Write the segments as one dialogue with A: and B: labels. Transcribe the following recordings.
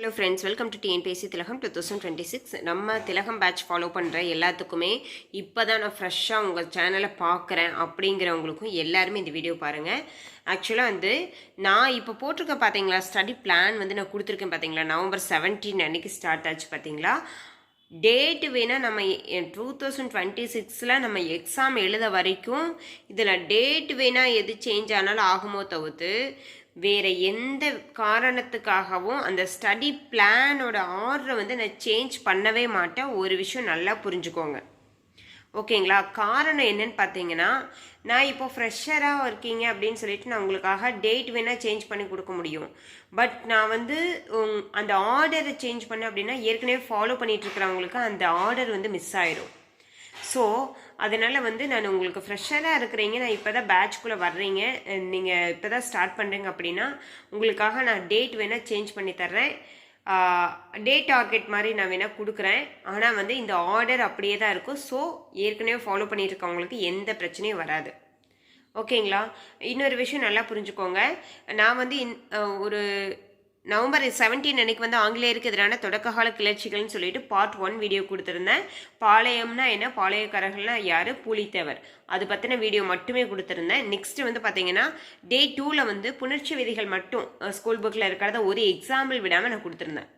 A: Hello friends welcome to TNPSC Thilagam two thousand twenty six நம்ம Thilagam batch follow பண்ணுற எல்லாத்துக்குமே இப்போ தான் நான் ஃப்ரெஷ்ஷாக உங்கள் சேனலை பார்க்குறேன் அப்படிங்கிறவங்களுக்கும் எல்லாருமே இந்த வீடியோ பாருங்கள் ஆக்சுவலாக வந்து நான் இப்போ போட்டிருக்கேன் பார்த்தீங்களா ஸ்டடி பிளான் வந்து நான் கொடுத்துருக்கேன் பார்த்தீங்களா நவம்பர் செவன்டீன் அன்னைக்கு ஸ்டார்ட் ஆச்சு பார்த்தீங்களா டேட்டு வேணால் நம்ம டூ தௌசண்ட் டுவெண்ட்டி சிக்ஸில் நம்ம எக்ஸாம் எழுத வரைக்கும் இதில் டேட் வேணால் எது சேஞ்ச் ஆனாலும் ஆகுமோ தவிர்த்து வேறு எந்த காரணத்துக்காகவும் அந்த ஸ்டடி பிளானோட ஆர்டரை வந்து நான் சேஞ்ச் பண்ணவே மாட்டேன். ஒரு விஷயம் நல்லா புரிஞ்சுக்கோங்க. ஓகேங்களா காரணம் என்னன்னு பார்த்தீங்கன்னா நான் இப்போ ஃப்ரெஷராக இருக்கீங்க அப்படின்னு சொல்லிட்டு நான் உங்களுக்காக டேட் வேணால் சேஞ்ச் பண்ணி கொடுக்க முடியும். பட் நான் வந்து உங்- அந்த ஆர்டரை சேஞ்ச் பண்ணேன் அப்படின்னா ஏற்கனவே ஃபாலோ பண்ணிட்டு இருக்கிறவங்களுக்கு அந்த ஆர்டர் வந்து மிஸ் ஆயிரும். ஸோ அதனால் வந்து நான் உங்களுக்கு ஃப்ரெஷ்ஷராக இருக்கிறீங்க. நான் இப்போ தான் பேட்ச்குள்ளே வர்றீங்க. நீங்கள் இப்போ தான் ஸ்டார்ட் பண்ணுறீங்க அப்படின்னா உங்களுக்காக நான் டேட் வேணால் சேஞ்ச் பண்ணி தர்றேன். டே டார்கெட் மாதிரி நான் வேணால் கொடுக்குறேன். ஆனால் வந்து இந்த ஆர்டர் அப்படியே தான் இருக்கும். ஸோ ஏற்கனவே ஃபாலோ பண்ணியிருக்கவங்களுக்கு எந்த பிரச்சனையும் வராது. ஓகேங்களா இன்னொரு விஷயம் நல்லா புரிஞ்சுக்கோங்க. நான் வந்து இன் ஒரு நவம்பர் செவன்டீன் அன்னைக்கு வந்து ஆங்கிலேயருக்கு எதிரான தொடக்ககால கிளர்ச்சிகள்னு சொல்லிட்டு பார்ட் ஒன் வீடியோ கொடுத்துருந்தேன். பாளையம்னா என்ன? பாளையக்காரர்கள்னா யார்? பூலித்தேவர். அது பற்றின வீடியோ மட்டுமே கொடுத்துருந்தேன். நெக்ஸ்ட்டு வந்து பார்த்தீங்கன்னா டே டூவில் வந்து புணர்ச்சி விதிகள் மட்டும் ஸ்கூல் புக்கில் இருக்கிறத ஒரு எக்ஸாம்பிள் விடாமல் நான் கொடுத்துருந்தேன்.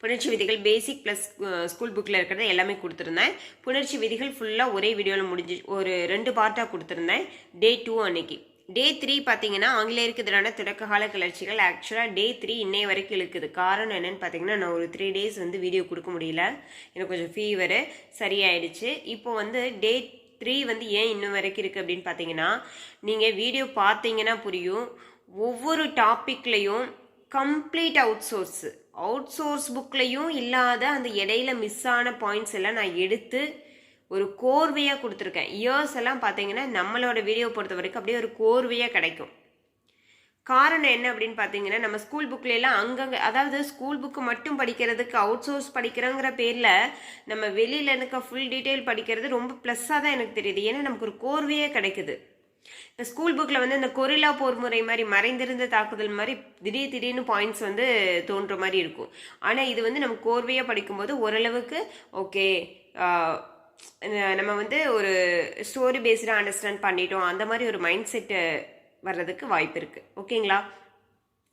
A: புணர்ச்சி விதிகள் பேசிக் ப்ளஸ் ஸ்கூல் புக்கில் இருக்கிறத எல்லாமே கொடுத்துருந்தேன். புணர்ச்சி விதிகள் ஃபுல்லாக ஒரே வீடியோவில் முடிஞ்சு ஒரு ரெண்டு பார்ட்டாக கொடுத்துருந்தேன். டே டூ அன்னைக்கு. டே த்ரீ பார்த்தீங்கன்னா ஆங்கிலேயருக்கு எதிரான தொடக்ககால கிளர்ச்சிகள் ஆக்சுவலாக டே த்ரீ இன்னைய வரைக்கும் இழுக்குது. காரணம் என்னன்னு பார்த்தீங்கன்னா நான் ஒரு த்ரீ டேஸ் வந்து வீடியோ கொடுக்க முடியல. எனக்கு கொஞ்சம் ஃபீவரு சரியாயிடுச்சு. இப்போ வந்து டே த்ரீ வந்து ஏன் இன்னும் வரைக்கும் இருக்குது அப்படின்னு பார்த்தீங்கன்னா நீங்கள் வீடியோ பார்த்தீங்கன்னா புரியும். ஒவ்வொரு டாப்பிக்லையும் complete out source out source புக்லேயும் இல்லாத அந்த இடையில மிஸ் ஆன பாயிண்ட்ஸ் எல்லாம் நான் எடுத்து ஒரு கோர்வையாக கொடுத்துருக்கேன். இயர்ஸ் எல்லாம் பார்த்தீங்கன்னா நம்மளோட வீடியோ பொறுத்த வரைக்கும் அப்படியே ஒரு கோர்வையாக கிடைக்கும். காரணம் என்ன அப்படின்னு பார்த்தீங்கன்னா நம்ம ஸ்கூல் புக்லெல்லாம் அங்கங்கே அதாவது ஸ்கூல் புக்கு மட்டும் படிக்கிறதுக்கு அவுட் சோர்ஸ் படிக்கிறோங்கிற பேரில் நம்ம வெளியில் இருக்க ஃபுல் டீட்டெயில் படிக்கிறது ரொம்ப ப்ளஸ்ஸாக தான் எனக்கு தெரியுது. ஏன்னா நமக்கு ஒரு கோர்வையே கிடைக்குது. இந்த ஸ்கூல் புக்கில் வந்து இந்த கொரில்லா போர் முறை மாதிரி மறைந்திருந்த தாக்குதல் மாதிரி திடீர் திடீர்னு பாயிண்ட்ஸ் வந்து தோன்ற மாதிரி இருக்கும். ஆனால் இது வந்து நம்ம கோர்வையாக படிக்கும்போது ஓரளவுக்கு ஓகே நம்ம வந்து ஒரு ஸ்டோரி பேஸ்டாக அண்டர்ஸ்டாண்ட் பண்ணிட்டோம். அந்த மாதிரி ஒரு மைண்ட் செட்டு வர்றதுக்கு வாய்ப்பு இருக்குது ஓகேங்களா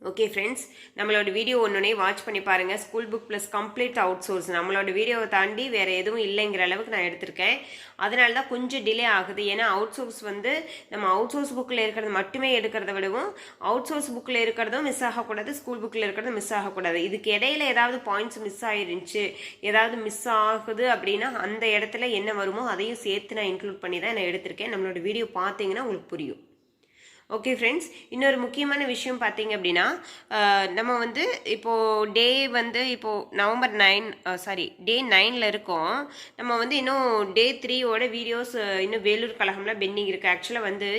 A: ஓகே ஃப்ரெண்ட்ஸ் நம்மளோட வீடியோ ஒன்றுனே வாட்ச் பண்ணி பாருங்கள் school book plus complete out source நம்மளோட வீடியோவை தாண்டி வேறு எதுவும் இல்லைங்கிற அளவுக்கு நான் எடுத்திருக்கேன். அதனால தான் கொஞ்சம் டிலே ஆகுது. ஏன்னா அவுட் சோர்ஸ் வந்து நம்ம அவுட் சோர்ஸ் புக்கில் இருக்கிறது மட்டுமே எடுக்கிறத விடவும் அவுட் சோர்ஸ் புக்கில் இருக்கிறதும் மிஸ் ஆகக்கூடாது ஸ்கூல் புக்கில் இருக்கிறதும் மிஸ் ஆகக்கூடாது. இதுக்கு இடையில ஏதாவது பாயிண்ட்ஸ் மிஸ் ஆயிருந்துச்சு ஏதாவது மிஸ் ஆகுது அப்படின்னா அந்த இடத்துல என்ன வருமோ அதையும் சேர்த்து நான் இன்க்ளூட் பண்ணி தான் நான் எடுத்திருக்கேன். நம்மளோட வீடியோ பார்த்தீங்கன்னா உங்களுக்கு புரியும். ஓகே ஃப்ரெண்ட்ஸ் இன்னொரு முக்கியமான விஷயம் பார்த்தீங்க அப்படின்னா நம்ம வந்து இப்போது டே வந்து இப்போது நவம்பர் நைன் சாரி டே நைனில் இருக்கோம். நம்ம வந்து இன்னும் டே த்ரீயோட வீடியோஸ் இன்னும் வேலூர் கழகம்லாம் பெண்டிங் இருக்குது ஆக்சுவலாக வந்து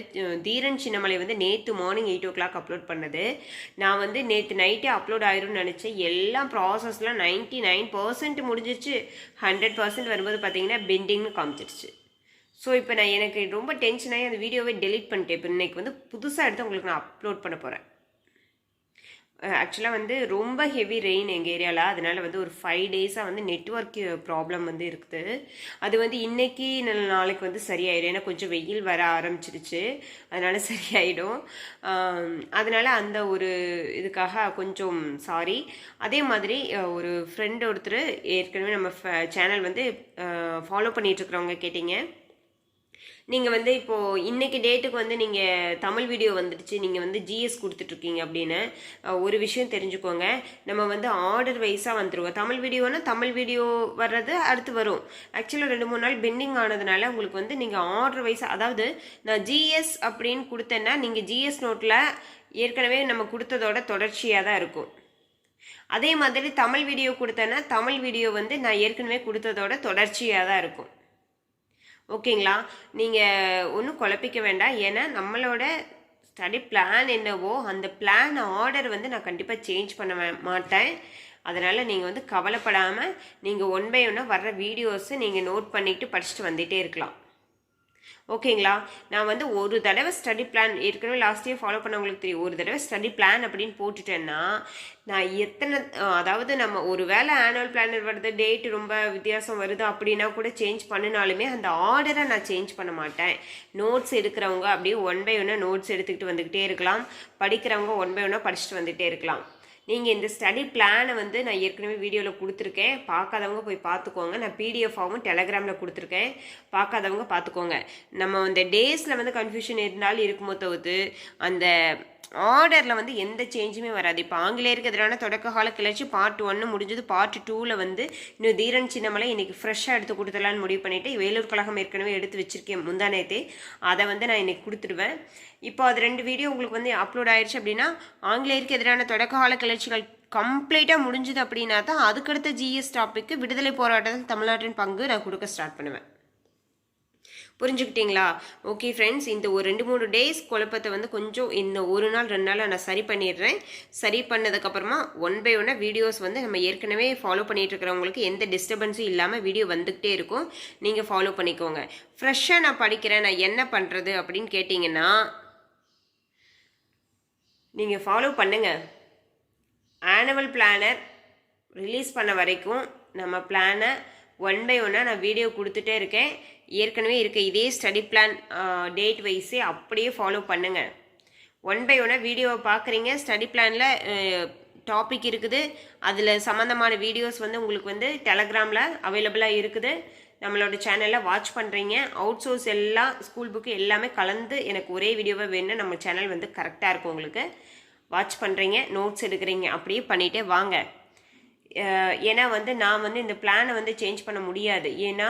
A: தீரன் சின்னமலை வந்து நேற்று morning eight o'clock upload பண்ணது. நான் வந்து நேற்று நைட்டே அப்லோட் ஆயிரும்னு நினச்சேன். எல்லாம் ப்ராசஸ்லாம் நைன்ட்டி நைன் பர்சன்ட் முடிஞ்சிச்சு ஹண்ட்ரட் பர்சன்ட் வரும்போது பார்த்தீங்கன்னா பெண்டிங்னு காமிச்சிருச்சு. ஸோ இப்போ நான் எனக்கு ரொம்ப டென்ஷன் ஆகி அந்த வீடியோவை டெலிட் பண்ணிட்டேன். இப்போ இன்னைக்கு வந்து புதுசாக எடுத்து உங்களுக்கு நான் அப்லோட் பண்ண போகிறேன் ஆக்சுவலாக வந்து ரொம்ப ஹெவி ரெயின் எங்கள் ஏரியாவில் அதனால் வந்து ஒரு ஃபைவ் டேஸாக வந்து நெட்ஒர்க் ப்ராப்ளம் வந்து இருக்குது. அது வந்து இன்னைக்கு நாளைக்கு வந்து சரியாயிடும். ஏன்னா கொஞ்சம் வெயில் வர ஆரம்பிச்சிருச்சு. அதனால் சரியாயிடும். அதனால் அந்த ஒரு இதுக்காக கொஞ்சம் சாரி அதே மாதிரி ஒரு ஃப்ரெண்ட் ஒருத்தர் ஏற்கனவே நம்ம சேனல் வந்து ஃபாலோ பண்ணிகிட்ருக்குறவங்க கேட்டிங்க கேட்டீங்க. நீங்கள் வந்து இப்போது இன்றைக்கி டேட்டுக்கு வந்து நீங்கள் தமிழ் வீடியோ வந்துடுச்சு. நீங்கள் வந்து ஜிஎஸ் கொடுத்துட்ருக்கீங்க அப்படின்னு ஒரு விஷயம் தெரிஞ்சுக்கோங்க. நம்ம வந்து ஆர்டர் வைஸாக வந்துருவோம். தமிழ் வீடியோனா தமிழ் வீடியோ வர்றது அடுத்து வரும். ஆக்சுவலாக ரெண்டு மூணு நாள் பெண்டிங் ஆனதுனால உங்களுக்கு வந்து நீங்கள் ஆர்டர் வைஸாக அதாவது நான் ஜிஎஸ் அப்படின்னு கொடுத்தேன்னா நீங்கள் ஜிஎஸ் நோட்டில் ஏற்கனவே நம்ம கொடுத்ததோட தொடர்ச்சியாக தான் இருக்கும். அதே மாதிரி தமிழ் வீடியோ கொடுத்தேன்னா தமிழ் வீடியோ வந்து நான் ஏற்கனவே கொடுத்ததோட தொடர்ச்சியாக தான் இருக்கும். ஓகேங்களா? நீங்கள் ஒன்றும் குழப்பிக்க வேண்டாம். ஏன்னா நம்மளோட ஸ்டடி பிளான் என்னவோ அந்த பிளான் ஆர்டர் வந்து நான் கண்டிப்பாக சேஞ்ச் பண்ண மாட்டேன். அதனால் நீங்கள் வந்து கவலைப்படாமல் நீங்கள் ஒன் பை ஒன்னாக வர்ற வீடியோஸை நீங்கள் நோட் பண்ணிவிட்டு படிச்சுட்டு வந்துகிட்டே இருக்கலாம். ஓகேங்களா? நான் வந்து ஒரு தடவை ஸ்டடி பிளான் ஏற்கனவே லாஸ்ட் இயர் ஃபாலோ பண்ணவங்களுக்கு தெரியும். ஒரு தடவை ஸ்டடி பிளான் அப்படின்னு போட்டுட்டேன்னா நான் எத்தனை அதாவது நம்ம ஒரு வேளை ஆனுவல் பிளானர் வருது டேட் ரொம்ப வித்தியாசம் வருது அப்படின்னா கூட சேஞ்ச் பண்ணினாலுமே அந்த ஆர்டரை நான் சேஞ்ச் பண்ண மாட்டேன். நோட்ஸ் எடுக்கிறவங்க அப்படியே ஒன் பை ஒன்னாக நோட்ஸ் எடுத்துக்கிட்டு வந்துக்கிட்டே இருக்கலாம். படிக்கிறவங்க ஒன் பை ஒன்னாக படிச்சுட்டு வந்துகிட்டே இருக்கலாம். நீங்கள் இந்த ஸ்டடி பிளானை வந்து நான் ஏற்கனவே வீடியோவில் கொடுத்துருக்கேன். பார்க்காதவங்க போய் பார்த்துக்கோங்க. நான் பிடிஎஃபாகவும் டெலகிராமில் கொடுத்துருக்கேன். பார்க்காதவங்க பார்த்துக்கோங்க. நம்ம அந்த டேஸில் வந்து கன்ஃபியூஷன் இருந்தாலும் இருக்குமோ தவிர்த்து அந்த ஆர்டரில் வந்து எந்த சேஞ்சுமே வராது. இப்போ ஆங்கிலேயருக்கு எதிரான தொடக்க கால கிளர்ச்சி பார்ட் ஒன்று முடிஞ்சது. பார்ட் டூவில் வந்து இன்னும் தீரன் சின்னமலை இன்றைக்கி ஃப்ரெஷ்ஷாக எடுத்து கொடுத்துடலான்னு முடிவு பண்ணிவிட்டு வேலூர் கழகம் ஏற்கனவே எடுத்து வச்சிருக்கேன் முந்தானேத்தே அதை வந்து நான் இன்றைக்கி கொடுத்துடுவேன். இப்போ அது ரெண்டு வீடியோ உங்களுக்கு வந்து அப்லோட் ஆயிடுச்சு அப்படின்னா ஆங்கிலேயருக்கு எதிரான தொடக்க கால கிளர்ச்சிகள் கம்ப்ளீட்டாக முடிஞ்சுது அப்படின்னா தான் அதுக்கடுத்த ஜிஎஸ் டாப்பிக்கு விடுதலை போராட்டத்தில் தமிழ்நாட்டின் பங்கு நான் கொடுக்க ஸ்டார்ட் பண்ணுவேன். புரிஞ்சுக்கிட்டீங்களா? ஓகே ஃப்ரெண்ட்ஸ் இந்த ஒரு ரெண்டு மூணு டேஸ் குழப்பத்தை வந்து கொஞ்சம் இந்த ஒரு நாள் ரெண்டு நாளாக நான் சரி பண்ணிடுறேன். சரி பண்ணதுக்கப்புறமா ஒன் பை ஒன்னாக வீடியோஸ் வந்து நம்ம ஏற்கனவே ஃபாலோ பண்ணிகிட்ருக்கிறவங்களுக்கு எந்த டிஸ்டர்பன்ஸும் இல்லாமல் வீடியோ வந்துக்கிட்டே இருக்கும். நீங்கள் ஃபாலோ பண்ணிக்கோங்க. ஃப்ரெஷ்ஷாக நான் படிக்கிறேன் நான் என்ன பண்ணுறது அப்படின்னு கேட்டிங்கன்னா நீங்கள் ஃபாலோ பண்ணுங்கள் ஆனுவல் பிளானர் ரிலீஸ் பண்ண வரைக்கும் நம்ம பிளானை ஒன் பை ஒன்னாக நான் வீடியோ கொடுத்துட்டே இருக்கேன். ஏற்கனவே இருக்க இதே ஸ்டடி பிளான் டேட் வைஸே அப்படியே ஃபாலோ பண்ணுங்கள் ஒன் பை ஒன்னாக வீடியோவை பார்க்குறீங்க ஸ்டடி பிளானில் டாபிக் இருக்குது. அதில் சம்மந்தமான வீடியோஸ் வந்து உங்களுக்கு வந்து டெலகிராமில் அவைலபிளாக இருக்குது. நம்மளோட சேனலில் வாட்ச் பண்ணுறீங்க அவுட் சோர்ஸ் எல்லாம் ஸ்கூல் புக்கு எல்லாமே கலந்து எனக்கு ஒரே வீடியோவை வேணும் நம்ம சேனல் வந்து கரெக்டாக இருக்கும் உங்களுக்கு. வாட்ச் பண்ணுறீங்க நோட்ஸ் எடுக்கிறீங்க அப்படியே பண்ணிகிட்டே வாங்க. ஏன்னா வந்து நான் வந்து இந்த பிளானை வந்து சேஞ்ச் பண்ண முடியாது. ஏன்னா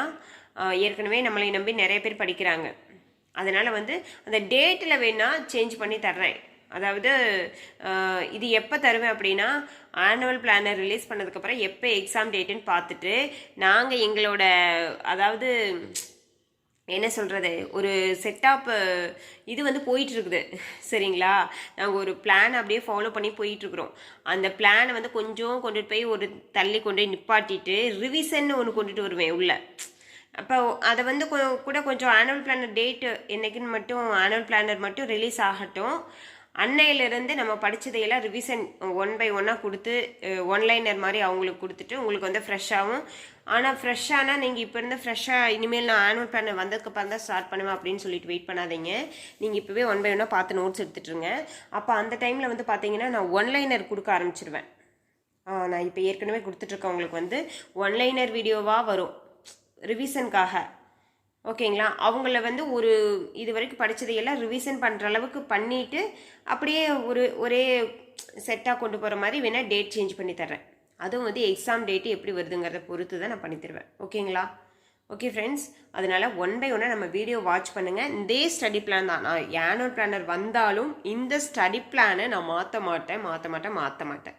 A: ஏற்கனவே நம்மளை நம்பி நிறைய பேர் படிக்கிறாங்க. அதனால் வந்து அந்த டேட்டில் வேணால் சேஞ்ச் பண்ணி தர்றேன். அதாவது இது எப்போ தருவேன் அப்படின்னா ஆனுவல் பிளானை ரிலீஸ் பண்ணதுக்கப்புறம் எப்போ எக்ஸாம் டேட்டுன்னு பார்த்துட்டு நாங்கள் எங்களோட அதாவது என்ன சொல்கிறது ஒரு செட்டப் இது வந்து போயிட்டுருக்குது. சரிங்களா? நாங்கள் ஒரு பிளான் அப்படியே ஃபாலோ பண்ணி போயிட்டுருக்குறோம். அந்த பிளானை வந்து கொஞ்சம் கொண்டுட்டு போய் ஒரு தள்ளி கொண்டு போய் நிப்பாட்டிட்டு ரிவிசன் ஒன்று கொண்டுட்டு வருவேன் உள்ள. அப்போ அதை வந்து கொ- கூட கொஞ்சம் ஆனுவல் பிளானர் டேட்டு என்னைக்குன்னு மட்டும் ஆனுவல் பிளானர் மட்டும் ரிலீஸ் ஆகட்டும். அன்னையிலேருந்து நம்ம படித்ததையெல்லாம் ரிவிஷன் ஒன் பை ஒன்னாக கொடுத்து ஒன்லைனர் மாதிரி அவங்களுக்கு கொடுத்துட்டு உங்களுக்கு வந்து ஃப்ரெஷ்ஷாகவும் ஆனால் ஃப்ரெஷ்ஷானால் நீங்கள் இப்போ இருந்து ஃப்ரெஷ்ஷாக இனிமேல் நான் ஆனுவல் பிளான் வந்ததுக்கப்புறம் தான் ஸ்டார்ட் பண்ணுவேன் அப்படின்னு சொல்லிட்டு வெயிட் பண்ணாதீங்க. நீங்கள் இப்போவே ஒன் பை ஒன்னாக பார்த்து நோட்ஸ் எடுத்துட்டுருங்க. அப்போ அந்த டைமில் வந்து பார்த்தீங்கன்னா நான் ஒன்லைனர் கொடுக்க ஆரம்பிச்சிருவேன். ஆ, நான் இப்போ ஏற்கனவே கொடுத்துட்ருக்கேன் உங்களுக்கு வந்து ஒன்லைனர் வீடியோவாக வரும். ரிவிஷனுக்காக ஓகேங்களா? அவங்கள வந்து ஒரு இது வரைக்கும் படித்ததையெல்லாம் ரிவிஷன் பண்ணுற அளவுக்கு பண்ணிவிட்டு அப்படியே ஒரு ஒரே செட்டாக கொண்டு போகிற மாதிரி வேணால் டேட் சேஞ்ச் பண்ணி தர்றேன். அதுவும் வந்து எக்ஸாம் டேட்டு எப்படி வருதுங்கிறத பொறுத்து தான் நான் பண்ணி தருவேன். ஓகேங்களா? ஓகே ஃப்ரெண்ட்ஸ் அதனால் ஒன் பை ஒன்னாக நம்ம வீடியோ வாட்ச் பண்ணுங்கள் இதே ஸ்டடி பிளான் தான். நான் ஆனுவல் பிளானர் வந்தாலும் இந்த ஸ்டடி பிளானை நான் மாற்ற மாட்டேன் மாற்ற மாட்டேன் மாற்ற மாட்டேன்.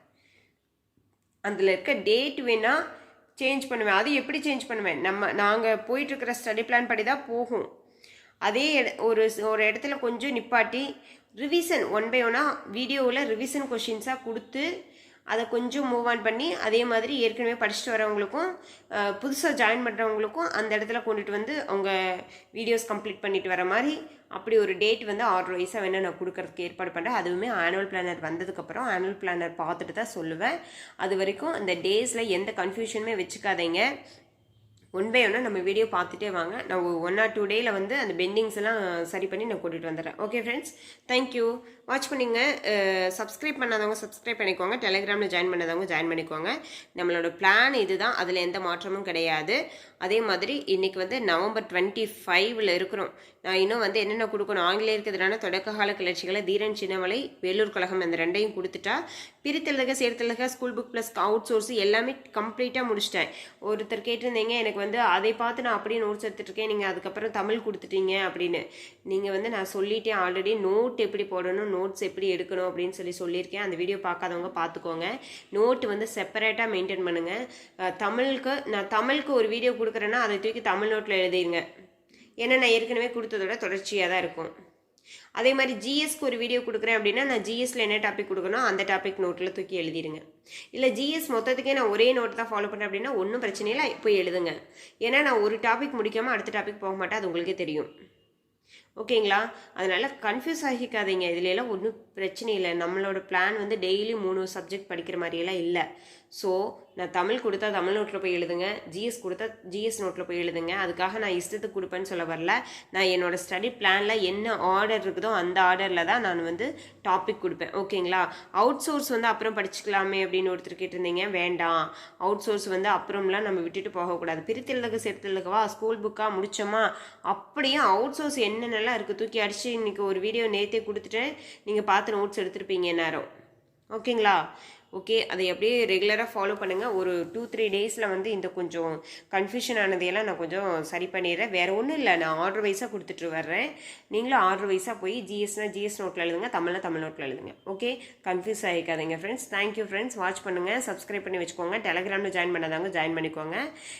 A: அதில் இருக்க டேட் வேணால் சேஞ்ச் பண்ணுவேன். அது எப்படி சேஞ்ச் பண்ணுவேன்? நம்ம நாங்கள் போயிட்டுருக்கிற ஸ்டடி பிளான் படி தான் போகும். அதே ஒரு ஒரு இடத்துல கொஞ்சம் நிப்பாட்டி ரிவிஷன் ஒன் பை ஒன்னாக வீடியோவில் ரிவிஷன் கொஷின்ஸாக கொடுத்து அதை கொஞ்சம் மூவ் ஆன் பண்ணி அதே மாதிரி ஏற்கனவே படிச்சுட்டு வரவங்களுக்கும் புதுசாக ஜாயின் பண்ணுறவங்களுக்கும் அந்த இடத்துல கொண்டுட்டு வந்து அவங்க வீடியோஸ் கம்ப்ளீட் பண்ணிட்டு வர மாதிரி அப்படி ஒரு டேட் வந்து ஆர்டர் வைஸாக வேணால் நான் கொடுக்கறதுக்கு ஏற்பாடு பண்ணுறேன் அதுவுமே ஆனுவல் பிளானர் வந்ததுக்கப்புறம் ஆனுவல் பிளானர் பார்த்துட்டு தான் சொல்லுவேன். அது வரைக்கும் அந்த டேஸில் எந்த கன்ஃபியூஷனுமே வச்சுக்காதீங்க. ஒன் பை ஒன்னாக நம்ம வீடியோ பார்த்துட்டே வாங்க. நான் ஒன் ஆர் டூ டேயில் வந்து அந்த பெண்டிங்ஸ் எல்லாம் சரி பண்ணி நான் கூட்டிகிட்டு வந்துடுறேன். Okay friends thank you watch பண்ணிங்க. சப்ஸ்கிரைப் பண்ணாதவங்க சப்ஸ்கிரைப் பண்ணிக்கோங்க. டெலிகிராமில் ஜாயின் பண்ணாதவங்க ஜாயின் பண்ணிக்கோங்க. நம்மளோட பிளான் இதுதான். அதில் எந்த மாற்றமும் கிடையாது. அதே மாதிரி இன்றைக்கி வந்து நவம்பர் டுவெண்ட்டி ஃபைவ்ல இருக்கிறோம். நான் இன்னும் வந்து என்னென்ன கொடுக்கணும்? ஆங்கிலேயருக்கு எதிரான தொடக்க கால கிளர்ச்சிகளை தீரன் சின்னமலை வேலூர் கழகம் அந்த ரெண்டையும் கொடுத்துட்டா பிரித்தெழுதுக சேர்த்தெழுதுக school book plus out source எல்லாமே கம்ப்ளீட்டாக முடிச்சிட்டேன். ஒருத்தர் கேட்டிருந்தீங்க எனக்கு வந்து அதை பார்த்து நான் அப்படியே நோட்ஸ் எடுத்துட்டுருக்கேன் நீங்கள் அதுக்கப்புறம் தமிழ் கொடுத்துட்டீங்க அப்படின்னு. நீங்கள் வந்து நான் சொல்லிட்டேன். ஆல்ரெடி நோட் எப்படி போடணும்? நோட்ஸ் எப்படி எடுக்கணும் அப்படின்னு சொல்லி சொல்லியிருக்கேன். அந்த வீடியோ பார்க்காதவங்க பார்த்துக்கோங்க. நோட்டு வந்து செப்பரேட்டாக மெயின்டைன் பண்ணுங்கள் தமிழுக்கு நான் தமிழுக்கு ஒரு வீடியோ கொடுக்குறேன்னா அதை தூக்கி தமிழ் நோட்டில் எழுதிருங்க. ஏன்னா நான் ஏற்கனவே கொடுத்ததோட தொடர்ச்சியாக தான் இருக்கும். அதே மாதிரி ஜிஎஸ்க்கு ஒரு வீடியோ கொடுக்குறேன் அப்படின்னா நான் ஜிஎஸ்ல என்ன டாபிக் கொடுக்கணும் அந்த டாபிக் நோட்டில் தூக்கி எழுதிடுங்க இல்லை ஜிஎஸ் மொத்தத்துக்கே நான் ஒரே நோட் தான் ஃபாலோ பண்ணேன் அப்படின்னா ஒன்றும் பிரச்சனை இல்லை போய் எழுதுங்க. ஏன்னா நான் ஒரு டாபிக் முடிக்காமல் அடுத்த டாபிக் போக மாட்டேன் அது உங்களுக்கே தெரியும். ஓகேங்களா? அதனால் கன்ஃபியூஸ் ஆகிக்காதீங்க. இதுலலாம் ஒன்றும் பிரச்சனை இல்லை. நம்மளோட பிளான் வந்து டெய்லி மூணு சப்ஜெக்ட் படிக்கிற மாதிரியெல்லாம் இல்லை. ஸோ நான் தமிழ் கொடுத்தா தமிழ் நோட்டில் போய் எழுதுங்க. ஜிஎஸ் கொடுத்தா ஜிஎஸ் நோட்டில் போய் எழுதுங்க. அதுக்காக நான் இஷ்டத்துக்கு கொடுப்பேன்னு சொல்ல வரல. நான் என்னோட ஸ்டடி பிளானில் என்ன ஆர்டர் இருக்குதோ அந்த ஆர்டரில் தான் நான் வந்து டாபிக் கொடுப்பேன். ஓகேங்களா? அவுட் சோர்ஸ் வந்து அப்புறம் படிச்சுக்கலாமே அப்படின்னு ஒருத்தர் கேட்டிருந்தீங்க. வேண்டாம். அவுட் சோர்ஸ் வந்து அப்புறம்லாம் நம்ம விட்டுட்டு போகக்கூடாது. பிரித்தெழுதுக சேர்த்தெழுதுகவா? ஸ்கூல் புக்காக முடிச்சோமா? அப்படியே அவுட் சோர்ஸ் நல்லா இருக்குது தூக்கி அடித்து இன்னைக்கு ஒரு வீடியோ நேற்றே கொடுத்துட்டேன். நீங்கள் பார்த்து நோட்ஸ் எடுத்துருப்பீங்க நேரம் ஓகேங்களா ஓகே அதை அப்படியே ரெகுலராக ஃபாலோ பண்ணுங்கள் ஒரு டூ த்ரீ டேஸில் வந்து இந்த கொஞ்சம் கன்ஃபியூஷன் ஆனதையெல்லாம் நான் கொஞ்சம் சரி பண்ணிடுறேன். வேறு ஒன்றும் இல்லை நான் ஆர்டர் வைஸாக கொடுத்துட்டு வர்றேன். நீங்களும் ஆர்டர் வைஸாக போய் ஜிஎஸ்னா ஜிஎஸ் நோட்டில் எழுதுங்க தமிழ்னா தமிழ் நோட்டில் எழுதுங்க. Okay confuse ஆகிக்காதீங்க friends thank you friends watch பண்ணுங்கள் சப்ஸ்கிரைப் பண்ணி வச்சுக்கோங்க. டெலகிராமில் ஜாயின் பண்ணாதாங்க ஜாயின் பண்ணிக்கோங்க.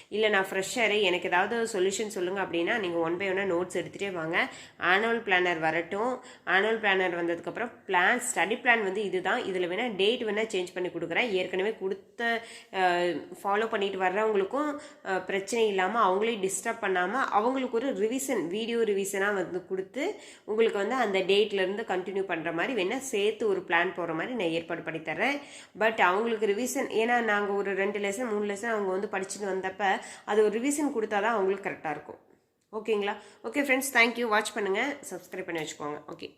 A: இல்லை நான் ஃப்ரெஷ்ஷாக எனக்கு ஏதாவது சொல்யூஷன் சொல்லுங்கள் அப்படின்னா நீங்கள் ஒன் பை ஒன்னாக நோட்ஸ் எடுத்துகிட்டே வாங்க. ஆனுவல் பிளானர் வரட்டும். ஆனுவல் பிளானர் வந்ததுக்கப்புறம் பிளான் ஸ்டடி பிளான் வந்து இதுதான். இதில் வேணால் டேட் வேணால் சேஞ்ச் பண்ணி கொடுக்குறேன். ஏற்கனவே கொடுத்த ஃபாலோ பண்ணிட்டு வர்றவங்களுக்கும் பிரச்சனை இல்லாமல் அவங்களையும் டிஸ்டர்ப் பண்ணாமல் அவங்களுக்கு ஒரு ரிவிஷன் வீடியோ ரிவிஷனாக வந்து கொடுத்து உங்களுக்கு வந்து அந்த டேட்லேருந்து கண்டினியூ பண்ணுற மாதிரி வேணால் சேர்த்து ஒரு பிளான் போகிற மாதிரி நான் ஏற்பாடு பண்ணி தரேன் பட் அவங்களுக்கு ரிவிஷன் ஏன்னா நாங்கள் ஒரு ரெண்டு லெசன் மூணு லெசன் அவங்க வந்து படிச்சுட்டு வந்தப்ப அது ஒரு ரிவிஷன் கொடுத்தா தான் அவங்களுக்கு கரெக்டாக இருக்கும். ஓகேங்களா okay friends thank you watch பண்ணுங்கள் சப்ஸ்கிரைப் பண்ணி வச்சுக்கோங்க. ஓகே